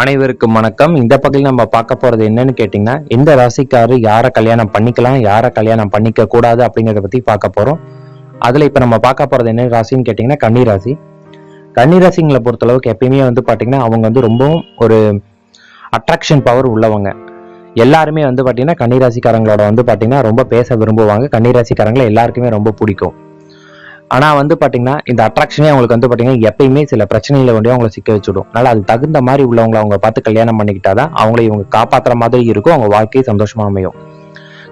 அனைவருக்கும் வணக்கம். இந்த பகுதியில் நம்ம பார்க்க போறது என்னன்னு கேட்டிங்கன்னா இந்த ராசிக்காரர் யாரை கல்யாணம் பண்ணிக்கலாம் யாரை கல்யாணம் பண்ணிக்க கூடாது அப்படிங்கிறத பத்தி பார்க்க போறோம். அதுல இப்ப நம்ம பார்க்க போறது என்ன ராசின்னு கேட்டிங்கன்னா கன்னி ராசி. கன்னி ராசிங்களை பொறுத்தளவுக்கு எப்பயுமே வந்து பாத்தீங்கன்னா அவங்க வந்து ரொம்பவும் ஒரு அட்ராக்ஷன் பவர் உள்ளவங்க. எல்லாருமே வந்து பாத்தீங்கன்னா கன்னிராசிக்காரங்களோட வந்து பாத்தீங்கன்னா ரொம்ப பேச விரும்புவாங்க. கன்னிராசிக்காரங்களை எல்லாருக்குமே ரொம்ப பிடிக்கும். ஆனால் வந்து பார்த்தீங்கன்னா இந்த அட்ராக்ஷனே அவங்களுக்கு வந்து பார்த்தீங்கன்னா எப்பயுமே சில பிரச்சனைகளை வந்து அவங்களை சிக்க வச்சுடும். அதனால அது தகுந்த மாதிரி உள்ளவங்களை அவங்க பார்த்து கல்யாணம் பண்ணிக்கிட்டாதான் அவங்களை இவங்க காப்பாத்துற மாதிரி இருக்கும் அவங்க வாழ்க்கை சந்தோஷமாக அமையும்.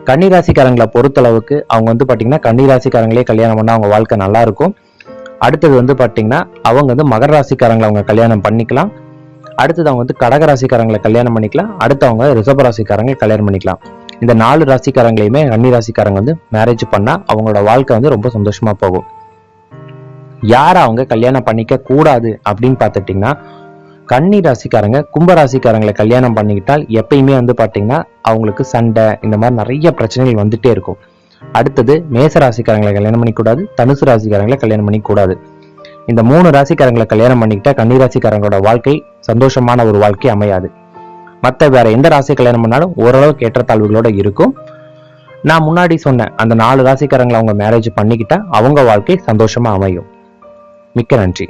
கன்னிராசிக்காரங்களை பொறுத்தளவுக்கு அவங்க வந்து பார்த்தீங்கன்னா கன்னிராசிக்காரங்களே கல்யாணம் பண்ணால் அவங்க வாழ்க்கை நல்லா இருக்கும். அடுத்தது வந்து பார்த்தீங்கன்னா அவங்க வந்து மகர ராசிக்காரங்களை அவங்க கல்யாணம் பண்ணிக்கலாம். அடுத்தது அவங்க வந்து கடக ராசிக்காரங்களை கல்யாணம் பண்ணிக்கலாம். அடுத்து அவங்க ரிஷப ராசிக்காரங்களை கல்யாணம் பண்ணிக்கலாம். இந்த நாலு ராசிக்காரங்களையுமே கன்னி ராசிக்காரங்க வந்து மேரேஜ் பண்ணால் அவங்களோட வாழ்க்கை வந்து ரொம்ப சந்தோஷமாக போகும். யாரை அவங்க கல்யாணம் பண்ணிக்க கூடாது அப்படின்னு பார்த்துட்டிங்கன்னா கன்னி ராசிக்காரங்க கும்பராசிக்காரங்களை கல்யாணம் பண்ணிக்கிட்டால் எப்பயுமே வந்து பார்த்தீங்கன்னா அவங்களுக்கு சண்டை இந்த மாதிரி நிறைய பிரச்சனைகள் வந்துட்டே இருக்கும். அடுத்தது மேச ராசிக்காரங்களை கல்யாணம் பண்ணிக்கூடாது தனுசு ராசிக்காரங்களை கல்யாணம் பண்ணிக்கூடாது. இந்த மூணு ராசிக்காரங்களை கல்யாணம் பண்ணிக்கிட்டா கன்னி ராசிக்காரங்களோட வாழ்க்கை சந்தோஷமான ஒரு வாழ்க்கை அமையாது. மற்ற வேற எந்த ராசியை கல்யாணம் பண்ணாலும் ஓரளவுக்கு ஏற்றத்தாழ்வுகளோட இருக்கும். நான் முன்னாடி சொன்னேன் அந்த நாலு ராசிக்காரங்களை அவங்க மேரேஜ் பண்ணிக்கிட்டா அவங்க வாழ்க்கை சந்தோஷமா அமையும். மிக்க நன்றி.